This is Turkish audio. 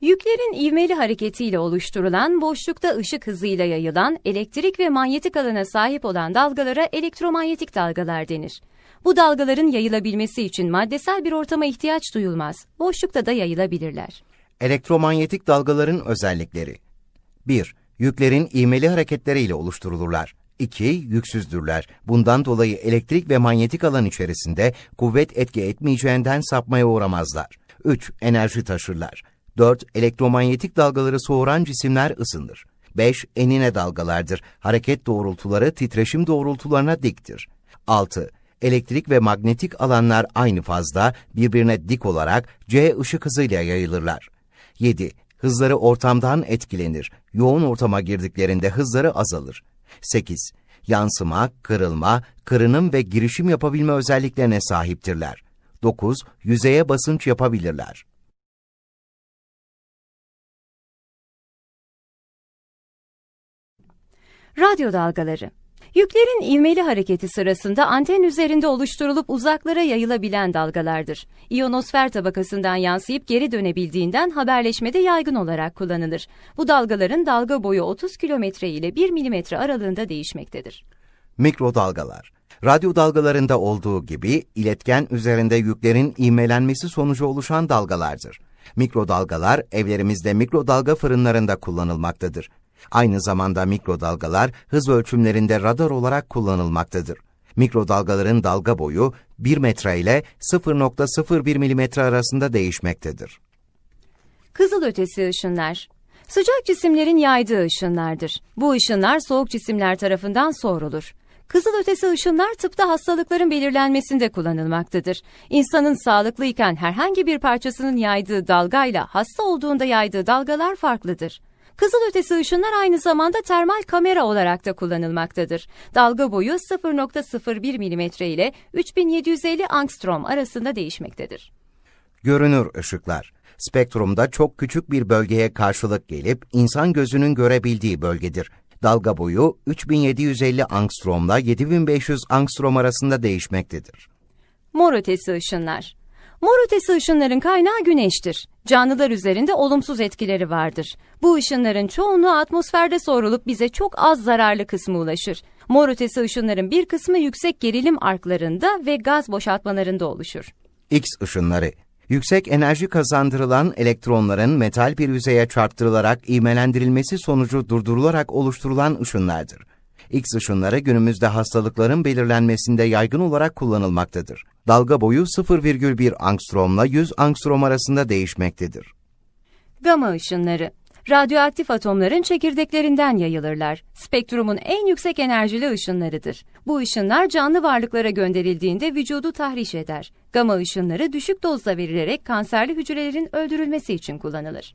Yüklerin ivmeli hareketiyle oluşturulan, boşlukta ışık hızıyla yayılan, elektrik ve manyetik alana sahip olan dalgalara elektromanyetik dalgalar denir. Bu dalgaların yayılabilmesi için maddesel bir ortama ihtiyaç duyulmaz. Boşlukta da yayılabilirler. Elektromanyetik dalgaların özellikleri 1. Yüklerin ivmeli hareketleriyle oluşturulurlar. 2. Yüksüzdürler. Bundan dolayı elektrik ve manyetik alan içerisinde kuvvet etki etmeyeceğinden sapmaya uğramazlar. 3. Enerji taşırlar. 4. Elektromanyetik dalgaları soğuran cisimler ısınır. 5. Enine dalgalardır. Hareket doğrultuları titreşim doğrultularına diktir. 6. Elektrik ve magnetik alanlar aynı fazda birbirine dik olarak c ışık hızıyla yayılırlar. 7. Hızları ortamdan etkilenir. Yoğun ortama girdiklerinde hızları azalır. 8. Yansıma, kırılma, kırınım ve girişim yapabilme özelliklerine sahiptirler. 9. Yüzeye basınç yapabilirler. Radyo dalgaları Yüklerin ivmeli hareketi sırasında anten üzerinde oluşturulup uzaklara yayılabilen dalgalardır. İyonosfer tabakasından yansıyıp geri dönebildiğinden haberleşmede yaygın olarak kullanılır. Bu dalgaların dalga boyu 30 kilometre ile 1 milimetre aralığında değişmektedir. Mikrodalgalar Radyo dalgalarında olduğu gibi iletken üzerinde yüklerin ivmelenmesi sonucu oluşan dalgalardır. Mikrodalgalar evlerimizde mikrodalga fırınlarında kullanılmaktadır. Aynı zamanda mikrodalgalar hız ölçümlerinde radar olarak kullanılmaktadır. Mikrodalgaların dalga boyu 1 metre ile 0.01 milimetre arasında değişmektedir. Kızılötesi ışınlar Sıcak cisimlerin yaydığı ışınlardır. Bu ışınlar soğuk cisimler tarafından soğurulur. Kızılötesi ışınlar tıpta hastalıkların belirlenmesinde kullanılmaktadır. İnsanın sağlıklıyken herhangi bir parçasının yaydığı dalgayla hasta olduğunda yaydığı dalgalar farklıdır. Kızılötesi ışınlar aynı zamanda termal kamera olarak da kullanılmaktadır. Dalga boyu 0.01 mm ile 3750 angstrom arasında değişmektedir. Görünür ışıklar spektrumda çok küçük bir bölgeye karşılık gelip insan gözünün görebildiği bölgedir. Dalga boyu 3750 angstromla 7500 angstrom arasında değişmektedir. Mor ötesi ışınlar Mor ötesi ışınların kaynağı güneştir. Canlılar üzerinde olumsuz etkileri vardır. Bu ışınların çoğunluğu atmosferde soğurulup bize çok az zararlı kısmı ulaşır. Mor ötesi ışınların bir kısmı yüksek gerilim arklarında ve gaz boşaltmalarında oluşur. X ışınları Yüksek enerji kazandırılan elektronların metal bir yüzeye çarptırılarak ivmelendirilmesi sonucu durdurularak oluşturulan ışınlardır. X ışınları günümüzde hastalıkların belirlenmesinde yaygın olarak kullanılmaktadır. Dalga boyu 0,1 angstromla 100 angstrom arasında değişmektedir. Gama ışınları Radyoaktif atomların çekirdeklerinden yayılırlar. Spektrumun en yüksek enerjili ışınlarıdır. Bu ışınlar canlı varlıklara gönderildiğinde vücudu tahriş eder. Gama ışınları düşük dozda verilerek kanserli hücrelerin öldürülmesi için kullanılır.